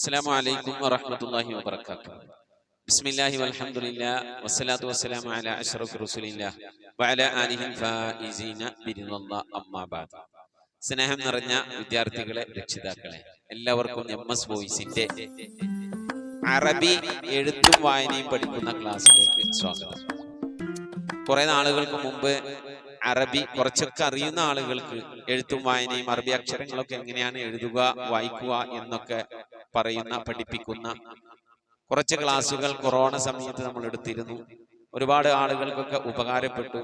അസ്സലാമു അലൈക്കും വറഹ്മത്തുള്ളാഹി വബറകാതുഹു ബിസ്മില്ലാഹി വസ്സലാത്തു വസ്സലാമു അലാ വഅലാ അമ്മാ സ്നേഹം നിറഞ്ഞ വിദ്യാർത്ഥികളെ രക്ഷിതാക്കളെ എല്ലാവർക്കും എം എസ് വോയിസിന്റെ അറബി എഴുത്തും വായനയും പഠിക്കുന്ന ക്ലാസ്സിലേക്ക് സ്വാഗതം. കുറെ നാളുകൾക്ക് മുമ്പ് അറബി കുറച്ചൊക്കെ അറിയുന്ന ആളുകൾക്ക് എഴുത്തും വായനയും അറബി അക്ഷരങ്ങളൊക്കെ എങ്ങനെയാണ് എഴുതുക വായിക്കുക എന്നൊക്കെ പറയുന്ന പഠിപ്പിക്കുന്ന കുറച്ച് ക്ലാസ്സുകൾ കൊറോണ സമയത്ത് നമ്മൾ എടുത്തിരുന്നു. ഒരുപാട് ആളുകൾക്കൊക്കെ ഉപകാരപ്പെട്ടു.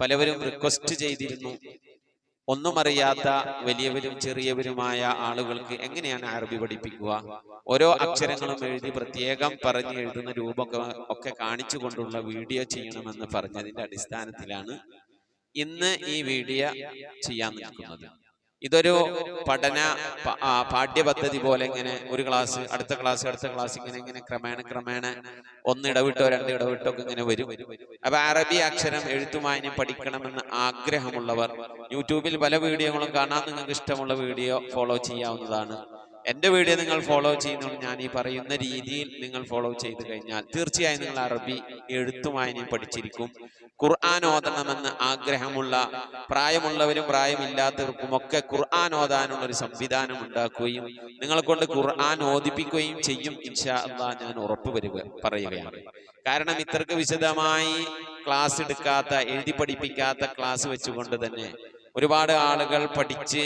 പലവരും റിക്വസ്റ്റ് ചെയ്തിരുന്നു. ഒന്നും അറിയാത്ത വലിയവരും ചെറിയവരുമായ ആളുകൾക്ക് എങ്ങനെയാണ് അറബി പഠിപ്പിക്കുക? ഓരോ അക്ഷരങ്ങളും എഴുതി പ്രത്യേകം പറഞ്ഞ് എഴുതുന്ന രൂപമൊക്കെ ഒക്കെ കാണിച്ചു കൊണ്ടുള്ള വീഡിയോ ചെയ്യണമെന്ന് പറഞ്ഞതിന്റെ അടിസ്ഥാനത്തിലാണ് ഇന്ന് ഈ വീഡിയോ ചെയ്യാൻ നിൽക്കുന്നത്. ഇതൊരു പഠന പാഠ്യപദ്ധതി പോലെ ഇങ്ങനെ ഒരു ക്ലാസ് അടുത്ത ക്ലാസ് അടുത്ത ക്ലാസ് ഇങ്ങനെ ഇങ്ങനെ ക്രമേണ ക്രമേണ ഒന്ന് ഇടവിട്ടോ രണ്ട് ഇടവിട്ടോ ഒക്കെ ഇങ്ങനെ വരും. അപ്പൊ അറബി അക്ഷരം എഴുത്തുമായനും പഠിക്കണമെന്ന് ആഗ്രഹമുള്ളവർ യൂട്യൂബിൽ പല വീഡിയോകളും കാണാൻ നിങ്ങൾക്ക് ഇഷ്ടമുള്ള വീഡിയോ ഫോളോ ചെയ്യാവുന്നതാണ്. എന്റെ വീഡിയോ നിങ്ങൾ ഫോളോ ചെയ്യുന്നുണ്ട് ഞാൻ ഈ പറയുന്ന രീതിയിൽ നിങ്ങൾ ഫോളോ ചെയ്തു കഴിഞ്ഞാൽ തീർച്ചയായും നിങ്ങൾ അറബി എഴുത്തുമായനെയും പഠിച്ചിരിക്കും. ഖുർആൻ ഓതണമെന്ന് ആഗ്രഹമുള്ള പ്രായമുള്ളവരും പ്രായമില്ലാത്തവർക്കും ഒക്കെ ഖുർആൻ ഓതാനുള്ള ഒരു സംവിധാനം ഉണ്ടാക്കുകയും നിങ്ങളെ കൊണ്ട് ഖുർആൻ ഓദിപ്പിക്കുകയും ചെയ്യും ഇൻഷാ അള്ളാ ഞാൻ ഉറപ്പ് വരിക പറയുകയാണ്. കാരണം ഇത്രക്ക് വിശദമായി ക്ലാസ് എടുക്കാത്ത എഴുതി പഠിപ്പിക്കാത്ത ക്ലാസ് വെച്ചുകൊണ്ട് തന്നെ ഒരുപാട് ആളുകൾ പഠിച്ച്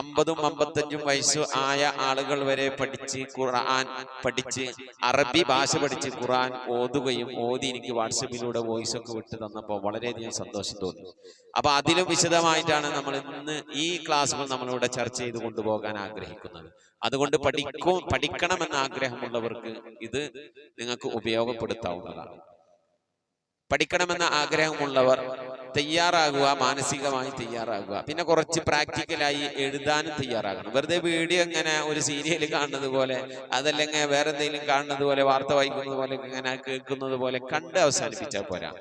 അമ്പതും അമ്പത്തഞ്ചും വയസ്സ് ആയ ആളുകൾ വരെ പഠിച്ച് ഖുർആൻ പഠിച്ച് അറബി ഭാഷ പഠിച്ച് ഖുർആൻ ഓതുകയും ഓതി എനിക്ക് വാട്സപ്പിലൂടെ വോയിസ് ഒക്കെ വിട്ട് തന്നപ്പോൾ വളരെയധികം സന്തോഷം തോന്നി. അപ്പൊ അതിലും വിശദമായിട്ടാണ് നമ്മൾ ഇന്ന് ഈ ക്ലാസ്സുകൾ നമ്മളിവിടെ ചർച്ച ചെയ്ത് കൊണ്ടുപോകാൻ ആഗ്രഹിക്കുന്നത്. അതുകൊണ്ട് പഠിക്കും പഠിക്കണമെന്ന് ആഗ്രഹമുള്ളവർക്ക് ഇത് നിങ്ങൾക്ക് ഉപയോഗപ്പെടുത്താവുന്നതാണ്. പഠിക്കണമെന്ന ആഗ്രഹമുള്ളവർ തയ്യാറാകുക മാനസികമായി തയ്യാറാകുക. പിന്നെ കുറച്ച് പ്രാക്ടിക്കലായി എഴുതാനും തയ്യാറാകണം. വെറുതെ വീഡിയോ ഇങ്ങനെ ഒരു സീരിയൽ കാണുന്നത് പോലെ അതല്ലെങ്കിൽ വേറെ എന്തെങ്കിലും കാണുന്നത് പോലെ വാർത്ത വായിക്കുന്നത് പോലെ ഇങ്ങനെ കേൾക്കുന്നത് പോലെ കണ്ട് അവസാനിപ്പിച്ചാൽ പോരാ.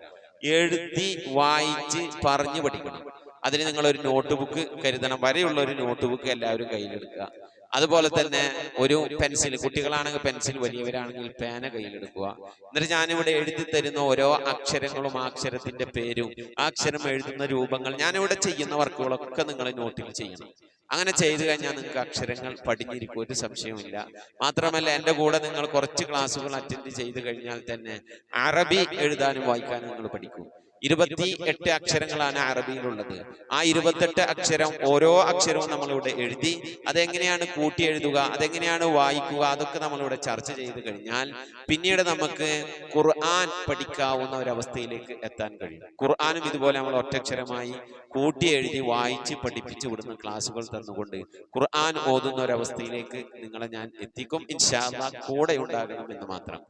എഴുതി വായിച്ച് പറഞ്ഞു പഠിക്കണം. അതിന് നിങ്ങൾ ഒരു നോട്ട് ബുക്ക് കരുതണം. വരെയുള്ള ഒരു നോട്ട് ബുക്ക് എല്ലാവരും കയ്യിലെടുക്കുക. അതുപോലെ തന്നെ ഒരു പെൻസിൽ കുട്ടികളാണെങ്കിൽ പെൻസിൽ വലിയവരാണെങ്കിൽ പേന കയ്യിലെടുക്കുക എന്നിട്ട് ഞാനിവിടെ എഴുതി തരുന്ന ഓരോ അക്ഷരങ്ങളും ആ അക്ഷരത്തിന്റെ പേരും ആ അക്ഷരം എഴുതുന്ന രൂപങ്ങൾ ഞാനിവിടെ ചെയ്യുന്ന വർക്കുകളൊക്കെ നിങ്ങൾ നോട്ടിൽ ചെയ്യണം. അങ്ങനെ ചെയ്തു കഴിഞ്ഞാൽ നിങ്ങൾക്ക് അക്ഷരങ്ങൾ പഠിഞ്ഞിരിക്കും ഒരു സംശയവുമില്ല. മാത്രമല്ല എന്റെ കൂടെ നിങ്ങൾ കുറച്ച് ക്ലാസ്സുകൾ അറ്റൻഡ് ചെയ്ത് കഴിഞ്ഞാൽ തന്നെ അറബി എഴുതാനും വായിക്കാനും നിങ്ങൾ പഠിക്കും. ഇരുപത്തി എട്ട് അക്ഷരങ്ങളാണ് അറബിയിലുള്ളത്. ആ ഇരുപത്തെട്ട് അക്ഷരം ഓരോ അക്ഷരവും നമ്മളിവിടെ എഴുതി അതെങ്ങനെയാണ് കൂട്ടി എഴുതുക അതെങ്ങനെയാണ് വായിക്കുക അതൊക്കെ നമ്മളിവിടെ ചർച്ച ചെയ്ത് കഴിഞ്ഞാൽ പിന്നീട് നമുക്ക് ഖുർആൻ പഠിക്കാവുന്ന ഒരവസ്ഥയിലേക്ക് എത്താൻ കഴിയും. ഖുർആാനും ഇതുപോലെ നമ്മൾ ഒറ്റക്ഷരമായി കൂട്ടി എഴുതി വായിച്ച് പഠിപ്പിച്ചു വിടുന്ന ക്ലാസ്സുകൾ തന്നുകൊണ്ട് ഖുർആൻ ഓതുന്ന ഒരവസ്ഥയിലേക്ക് നിങ്ങളെ ഞാൻ എത്തിക്കും. ഇൻഷാല്ല കൂടെ ഉണ്ടാകണം എന്ന് മാത്രം.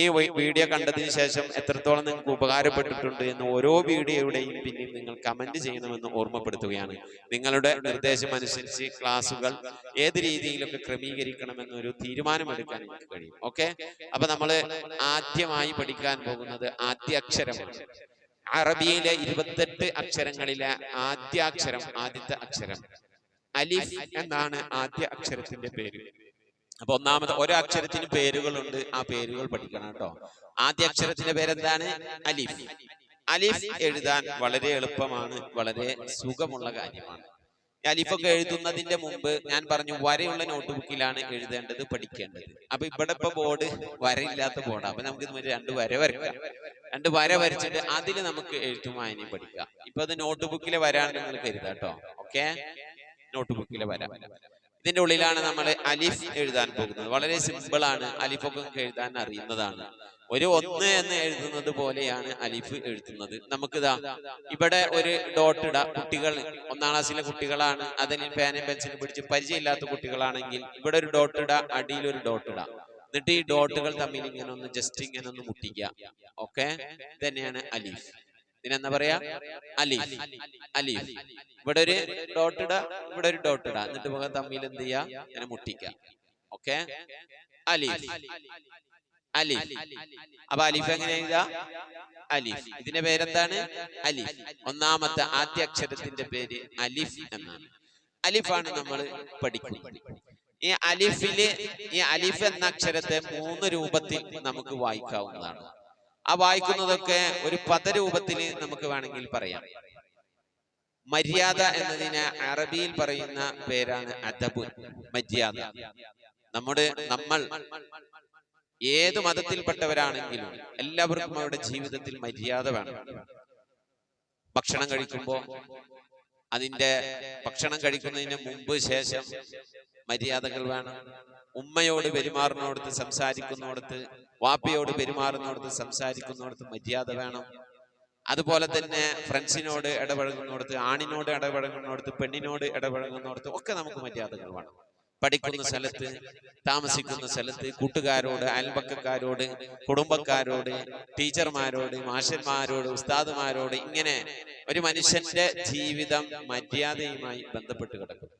ഈ വീഡിയോ കണ്ടതിന് ശേഷം എത്രത്തോളം നിങ്ങൾക്ക് ഉപകാരപ്പെട്ടിട്ടുണ്ട് എന്ന് ഓരോ വീഡിയോയുടെയും പിന്നിൽ നിങ്ങൾ കമന്റ് ചെയ്യണമെന്ന് ഓർമ്മപ്പെടുത്തുകയാണ്. നിങ്ങളുടെ നിർദ്ദേശം അനുസരിച്ച് ക്ലാസ്സുകൾ ഏത് രീതിയിലൊക്കെ ക്രമീകരിക്കണമെന്നൊരു തീരുമാനമെടുക്കാൻ എനിക്ക് കഴിയും. ഓക്കെ? അപ്പൊ നമ്മൾ ആദ്യമായി പഠിക്കാൻ പോകുന്നത് ആദ്യ അക്ഷരമാണ് അറബിയിലെ ഇരുപത്തെട്ട് അക്ഷരങ്ങളിലെ ആദ്യാക്ഷരം ആദ്യത്തെ അക്ഷരം. അലിഫ് എന്നാണ് ആദ്യ അക്ഷരത്തിന്റെ പേര്. അപ്പൊ ഒന്നാമത് ഓരോ അക്ഷരത്തിന് പേരുകളുണ്ട്. ആ പേരുകൾ പഠിക്കണം കേട്ടോ. ആദ്യ അക്ഷരത്തിന്റെ പേരെന്താണ്? അലിഫ്. അലിഫ് എഴുതാൻ വളരെ എളുപ്പമാണ് വളരെ സുഖമുള്ള കാര്യമാണ്. അലിഫൊക്കെ എഴുതുന്നതിന്റെ മുമ്പ് ഞാൻ പറഞ്ഞു വരയുള്ള നോട്ട്ബുക്കിലാണ് എഴുതേണ്ടത് പഠിക്കേണ്ടത്. അപ്പൊ ഇവിടെ ഇപ്പൊ ബോർഡ് വരയില്ലാത്ത ബോർഡാണ് അപ്പൊ നമുക്ക് ഇത് രണ്ട് വര വരക്കാം. രണ്ട് വര വരച്ചിട്ട് അതിൽ നമുക്ക് എഴുത്തും വായനയും പഠിക്കാം. ഇപ്പൊ അത് നോട്ട്ബുക്കിലെ വരാണ് നിങ്ങൾ കരുതാം കേട്ടോ ഓക്കെ? നോട്ട്ബുക്കിലെ വര. ഇതിന്റെ ഉള്ളിലാണ് നമ്മൾ അലിഫ് എഴുതാൻ പോകുന്നത്. വളരെ സിമ്പിൾ ആണ് അലിഫൊക്കെ എഴുതാൻ അറിയുന്നതാണ്. ഒരു ഒന്ന് എന്ന് എഴുതുന്നത് പോലെയാണ് അലിഫ് എഴുതുന്നത്. നമുക്കിതാ ഇവിടെ ഒരു ഡോട്ട് ഇടാം. കുട്ടികൾ ഒന്നാം ക്ലാസ്സിലെ കുട്ടികളാണ്. അതിൽ പേനയും പെൻസിലും പിടിച്ച് പരിചയമില്ലാത്ത കുട്ടികളാണെങ്കിൽ ഇവിടെ ഒരു ഡോട്ട് ഇടാം അടിയിൽ ഒരു ഡോട്ട് ഇടാം. എന്നിട്ട് ഈ ഡോട്ടുകൾ തമ്മിൽ ഇങ്ങനെ ഒന്ന് ജസ്റ്റ് ഇങ്ങനെ ഒന്ന് മുട്ടിക്കുക. ഓക്കെ തന്നെയാണ് അലീഫ്. ഇതിനെന്താ പറയാ? അലീഫ്. അലീഫ്. ഇവിടെ ഒരു ഡോട്ട് ഇടാ ഇവിടെ ഒരു ഡോട്ട് ഇടാ. എന്നിട്ട് തമ്മിൽ എന്ത് ചെയ്യാ ഇങ്ങനെ മുട്ടിക്ക ഓക്കെ അലീഫ്. അലീഫ് അപ്പൊ അലിഫ് എങ്ങനെ എഴുതാ അലിഫ്. ഇതിന്റെ പേരെന്താണ്? അലിഫ്. ഒന്നാമത്തെ ആദ്യ അക്ഷരത്തിന്റെ പേര് അലിഫ് എന്നാണ്. അലിഫാണ് നമ്മൾ പഠിക്കുന്നത്. ഈ അലിഫിൽ ഈ അലിഫ് എന്ന അക്ഷരത്തെ മൂന്ന് രൂപത്തിൽ നമുക്ക് വായിക്കാവുന്നതാണ്. ആ വായിക്കുന്നതൊക്കെ ഒരു പദരൂപത്തിൽ നമുക്ക് വേണമെങ്കിൽ പറയാം. മര്യാദ എന്നതിനെ അറബിയിൽ പറയുന്ന പേരാണ് അദബ്. മര്യാദ. നമ്മുടെ നമ്മൾ ഏത് മതത്തിൽപ്പെട്ടവരാണെങ്കിലും എല്ലാവർക്കും അവരുടെ ജീവിതത്തിൽ മര്യാദ വേണം. ഭക്ഷണം കഴിക്കുമ്പോൾ അതിന്റെ ഭക്ഷണം കഴിക്കുന്നതിന് മുമ്പ് ശേഷം മര്യാദകൾ വേണം. ഉമ്മയോട് പെരുമാറുന്നോടത്ത് സംസാരിക്കുന്നോടത്ത് വാപ്പയോട് പെരുമാറുന്നോടത്ത് സംസാരിക്കുന്നോടത്ത് മര്യാദ വേണം. അതുപോലെ തന്നെ ഫ്രണ്ട്സിനോട് ഇടപഴകുന്നോടത്ത് ആണിനോട് ഇടപഴകുന്നോടത്ത് പെണ്ണിനോട് ഇടപഴകുന്നോടത്ത് ഒക്കെ നമുക്ക് മര്യാദകൾ വേണം. പഠിക്കുന്ന സ്ഥലത്ത് താമസിക്കുന്ന സ്ഥലത്ത് കൂട്ടുകാരോട് അയൽപക്കക്കാരോട് കുടുംബക്കാരോട് ടീച്ചർമാരോട് മാഷന്മാരോട് ഉസ്താദുമാരോട് ഇങ്ങനെ ഒരു മനുഷ്യന്റെ ജീവിതം മര്യാദയുമായി ബന്ധപ്പെട്ട് കിടക്കും.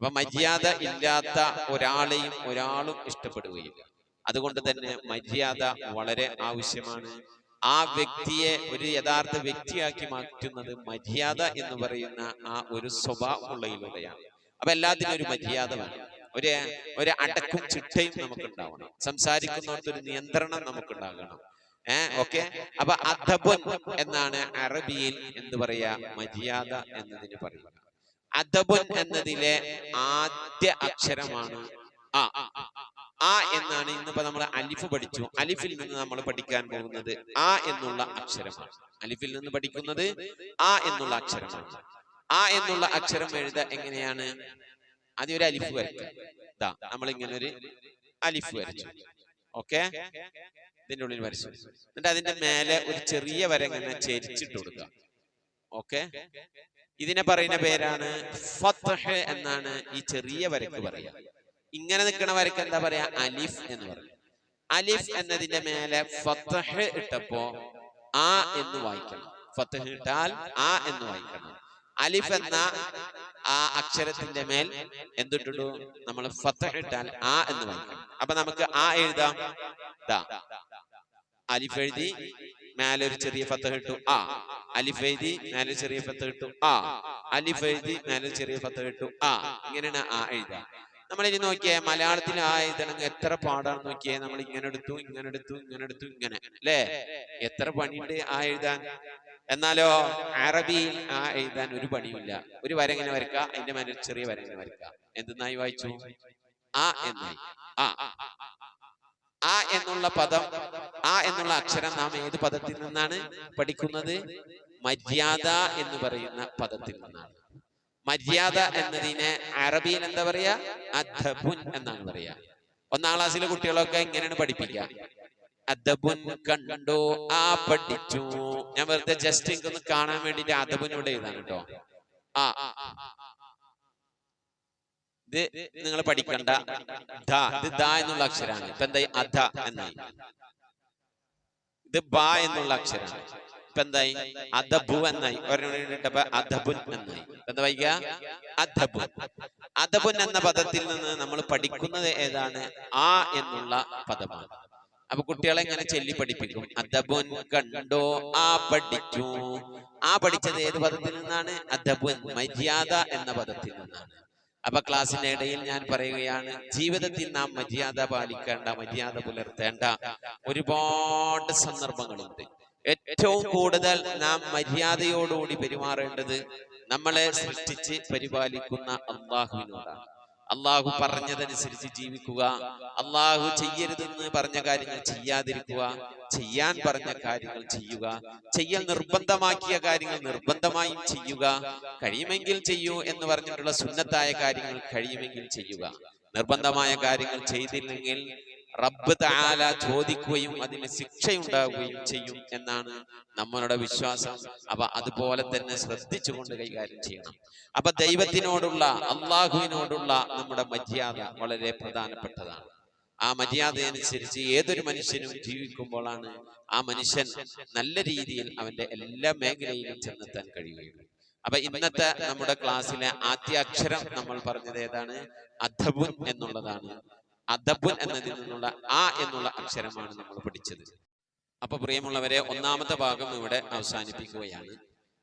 അപ്പൊ മര്യാദ ഇല്ലാത്ത ഒരാളെയും ഒരാളും ഇഷ്ടപ്പെടുകയില്ല. അതുകൊണ്ട് തന്നെ മര്യാദ വളരെ ആവശ്യമാണ്. ആ വ്യക്തിയെ ഒരു യഥാർത്ഥ വ്യക്തിയാക്കി മാറ്റുന്നത് മര്യാദ എന്ന് പറയുന്ന ആ ഒരു സ്വഭാവമുള്ളതിലൂടെയാണ് അപ്പൊ എല്ലാത്തിനും ഒരു മര്യാദ വേണം. ഒരു ഒരു അടക്കും ചിട്ടയും നമുക്ക് ഉണ്ടാവണം സംസാരിക്കുന്നവർക്ക് ഒരു നിയന്ത്രണം നമുക്ക് ഉണ്ടാകണം ഏഹ് ഓക്കെ? അപ്പൊ അധബുൻ എന്നാണ് അറബിയിൽ എന്ത് പറയാ? മര്യാദ എന്നതിന് പറയുക. അദബുൻ എന്നതിലെ ആദ്യ അക്ഷരമാണ് ആ. ആ എന്നാണ് ഇന്നിപ്പോ നമ്മൾ അലിഫ് പഠിച്ചു. അലിഫിൽ നിന്ന് നമ്മൾ പഠിക്കാൻ പോകുന്നത് ആ എന്നുള്ള അക്ഷരമാണ്. അലിഫിൽ നിന്ന് പഠിക്കുന്നത് ആ എന്നുള്ള അക്ഷരമാണ്. ആ എന്നുള്ള അക്ഷരം എഴുത എങ്ങനെയാണ്? ആദ്യം ഒരു അലിഫ് വരയ്ക്കുക. ഇതാ നമ്മൾ ഇങ്ങനെ ഒരു അലിഫ് വരച്ചു. ഓക്കെ? ഇതിന്റെ ഉള്ളിൽ വരച്ചു. എന്നിട്ട് അതിന്റെ മേലെ ഒരു ചെറിയ വര ഇങ്ങനെ ചെരിച്ചിട്ട് കൊടുക്കുക. ഓക്കെ? ഇതിനെ പറയുന്ന പേരാണ് എന്നാണ് ഈ ചെറിയ വരക്ക് പറയുക. ഇങ്ങനെ നിൽക്കുന്ന വരക്ക് എന്താ പറയാ അലിഫ് എന്ന് പറയും അലിഫ് എന്നതിന്റെ മേലെ ഫത്തഹ് ഇട്ടപ്പോ ആ എന്ന് വായിക്കണം. ഫത്തഹ് ഇട്ടാൽ ആ എന്ന് വായിക്കണം. അലിഫ് എന്ന ആ അക്ഷരത്തിന്റെ മേൽ എന്തിട്ടു നമ്മൾ ഫത്ഹ് ഇട്ടാൽ ആ എന്ന് വായിക്കണം അപ്പൊ നമുക്ക് ആ എഴുതാം. അലിഫ് എഴുതി മേലെ ഒരു ചെറിയ ഫത്ത് കിട്ടു ആ. അലിഫ് എഴുതി മേലെ ചെറിയ ഫത്ത് കിട്ടു ആ. അലിഫ് എഴുതി മേലെ ചെറിയ ഫത്ത് കിട്ടു ആ. ഇങ്ങനെയാണ് ആ എഴുതാം. നമ്മൾ ഇനി നോക്കിയേ മലയാളത്തിൽ ആ എഴുതണമെങ്കിൽ എത്ര പാടാണ് നോക്കിയേ. നമ്മൾ ഇങ്ങനെ എടുത്തു ഇങ്ങനെ എടുത്തു ഇങ്ങനെ എടുത്തു ഇങ്ങനെ. അല്ലേ? എത്ര പണിയുണ്ട് ആ എഴുതാൻ? എന്നാലോ അറബിയിൽ ആ എഴുതാൻ ഒരു പണിയുമില്ല. ഒരു വര ഇങ്ങനെ വരക്കുക അതിന്റെ മേലെ ചെറിയ വര ഇങ്ങനെ വരക്കുക എന്തെന്നായി വായിച്ചു? ആ എന്നായി. ആ. ആ എന്നുള്ള പദം ആ എന്നുള്ള അക്ഷരം നാം ഏത് പദത്തിൽ നിന്നാണ് പഠിക്കുന്നത്? മര്യാദ എന്ന് പറയുന്ന പദത്തിൽ നിന്നാണ്. മര്യാദ എന്നതിനെ അറബിയിൽ എന്താ പറയാ? അധബുൻ എന്നാണ് പറയാ. ഒന്നാം ക്ലാസ്സിലെ കുട്ടികളൊക്കെ ഇങ്ങനെയാണ് പഠിപ്പിക്കുക അദബുൻ കണ്ടോ? ആ പഠിച്ചു. ഞാൻ വെറുതെ ജസ്റ്റ് എനിക്കൊന്ന് കാണാൻ വേണ്ടിട്ട് അതബിനോട് എഴുതാണ് കേട്ടോ ആ. ഇത് നിങ്ങൾ പഠിക്കണ്ട. ഇത് ദ എന്നുള്ള അക്ഷരാണ്. ഇപ്പൊ എന്തായി? അധ എന്നായി. ഇത് ബ എന്നുള്ള അക്ഷരാണ്. ഇപ്പൊ എന്തായി? അദബു എന്നായി. ഒരെണ്ണിട്ടപ്പോ അദബുൻ എന്നായി. എന്താ വൈക അധബുൻ അദബുൻ എന്ന പദത്തിൽ നിന്ന് നമ്മൾ പഠിക്കുന്നത് ഏതാണ്? ആ എന്നുള്ള പദമാണ്. അപ്പൊ കുട്ടികളെ ഇങ്ങനെ ചൊല്ലി പഠിപ്പിക്കും. അദബുൻ കണ്ടോ? ആ പഠിച്ചു. ആ പഠിച്ചത് ഏത് പദത്തിൽ നിന്നാണ്? അദബുൻ മര്യാദ എന്ന പദത്തിൽ നിന്നാണ്. അപ്പൊ ക്ലാസ്സിന്റെ ഇടയിൽ ഞാൻ പറയുകയാണ് ജീവിതത്തിൽ നാം മര്യാദ പാലിക്കേണ്ട മര്യാദ പുലർത്തേണ്ട ഒരുപാട് സന്ദർഭങ്ങളുണ്ട്. ഏറ്റവും കൂടുതൽ നാം മര്യാദയോടുകൂടി പെരുമാറേണ്ടത് നമ്മളെ സൃഷ്ടിച്ച് പരിപാലിക്കുന്ന അള്ളാഹുവിനോടാണ് അള്ളാഹു പറഞ്ഞതനുസരിച്ച് ജീവിക്കുക. അള്ളാഹു ചെയ്യരുതെന്ന് പറഞ്ഞ കാര്യങ്ങൾ ചെയ്യാതിരിക്കുക. ചെയ്യാൻ പറഞ്ഞ കാര്യങ്ങൾ ചെയ്യുക. ചെയ്യൽ നിർബന്ധമാക്കിയ കാര്യങ്ങൾ നിർബന്ധമായും ചെയ്യുക. കഴിയുമെങ്കിൽ ചെയ്യൂ എന്ന് പറഞ്ഞിട്ടുള്ള സുന്നത്തായ കാര്യങ്ങൾ കഴിയുമെങ്കിൽ ചെയ്യുക. നിർബന്ധമായ കാര്യങ്ങൾ ചെയ്തില്ലെങ്കിൽ റബ്ബ് താല ചോദിക്കുകയും അതിന് ശിക്ഷയുണ്ടാവുകയും ചെയ്യും എന്നാണ് നമ്മളുടെ വിശ്വാസം. അപ്പൊ അതുപോലെ തന്നെ ശ്രദ്ധിച്ചുകൊണ്ട് കൈകാര്യം ചെയ്യണം. അപ്പൊ ദൈവത്തിനോടുള്ള അള്ളാഹുവിനോടുള്ള നമ്മുടെ മര്യാദ വളരെ പ്രധാനപ്പെട്ടതാണ്. ആ മര്യാദ അനുസരിച്ച് ഏതൊരു മനുഷ്യനും ജീവിക്കുമ്പോഴാണ് ആ മനുഷ്യൻ നല്ല രീതിയിൽ അവന്റെ എല്ലാ മേഖലയിലും ചെന്നെത്താൻ കഴിയുകയുള്ളൂ. അപ്പൊ ഇന്നത്തെ നമ്മുടെ ക്ലാസ്സിലെ ആദ്യ അക്ഷരം നമ്മൾ പറഞ്ഞത് ഏതാണ്? അധബുൻ എന്നുള്ളതാണ്. അദബുൻ എന്നതിൽ നിന്നുള്ള ആ എന്നുള്ള അക്ഷരമാണ് നമ്മൾ പഠിച്ചത്. അപ്പൊ പ്രിയമുള്ളവരെ ഒന്നാമത്തെ ഭാഗം ഇവിടെ അവസാനിപ്പിക്കുകയാണ്.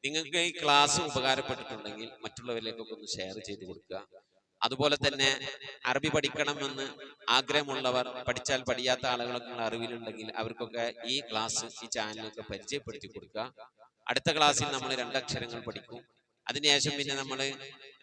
നിങ്ങൾക്ക് ഈ ക്ലാസ് ഉപകാരപ്പെട്ടിട്ടുണ്ടെങ്കിൽ മറ്റുള്ളവരിലേക്കൊക്കെ ഒന്ന് ഷെയർ ചെയ്ത് കൊടുക്കുക. അതുപോലെ തന്നെ അറബി പഠിക്കണമെന്ന് ആഗ്രഹമുള്ളവർ പഠിച്ചാൽ പഠിയാത്ത ആളുകളൊക്കെ അറിവിലുണ്ടെങ്കിൽ അവർക്കൊക്കെ ഈ ക്ലാസ് ഈ ചാനലൊക്കെ പരിചയപ്പെടുത്തി കൊടുക്കുക. അടുത്ത ക്ലാസ്സിൽ നമ്മൾ രണ്ടക്ഷരങ്ങൾ പഠിക്കും. അതിനുശേഷം പിന്നെ നമ്മൾ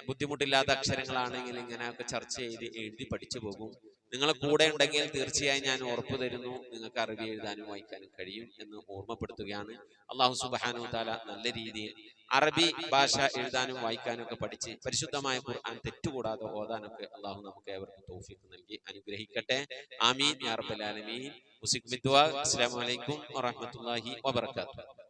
ബുദ്ധിമുട്ടില്ലാത്ത അക്ഷരങ്ങളാണെങ്കിൽ ഇങ്ങനെയൊക്കെ ചർച്ച ചെയ്ത് എഴുതി പഠിച്ചു പോകും. നിങ്ങൾ കൂടെ ഉണ്ടെങ്കിൽ തീർച്ചയായും ഞാൻ ഉറപ്പു തരുന്നു. നിങ്ങൾക്ക് അറിവി എഴുതാനും വായിക്കാനും കഴിയും എന്ന് ഓർമ്മപ്പെടുത്തുകയാണ്. അള്ളാഹു സുബാനു താല നല്ല രീതിയിൽ അറബി ഭാഷ എഴുതാനും വായിക്കാനും ഒക്കെ പഠിച്ച് പരിശുദ്ധമായ ഖുർആൻ തെറ്റുകൂടാതെ ഓതാനൊക്കെ അള്ളാഹു നമുക്ക് ഏവർക്കും തോഫിക്ക് നൽകി അനുഗ്രഹിക്കട്ടെ. ആമീൻ യാ റബ്ബൽ ആലമീൻ. മുസിക് മിദ്വാ. അസ്സലാമു അലൈക്കും വറഹ്മത്തുള്ളാഹി വബറകാതുഹു.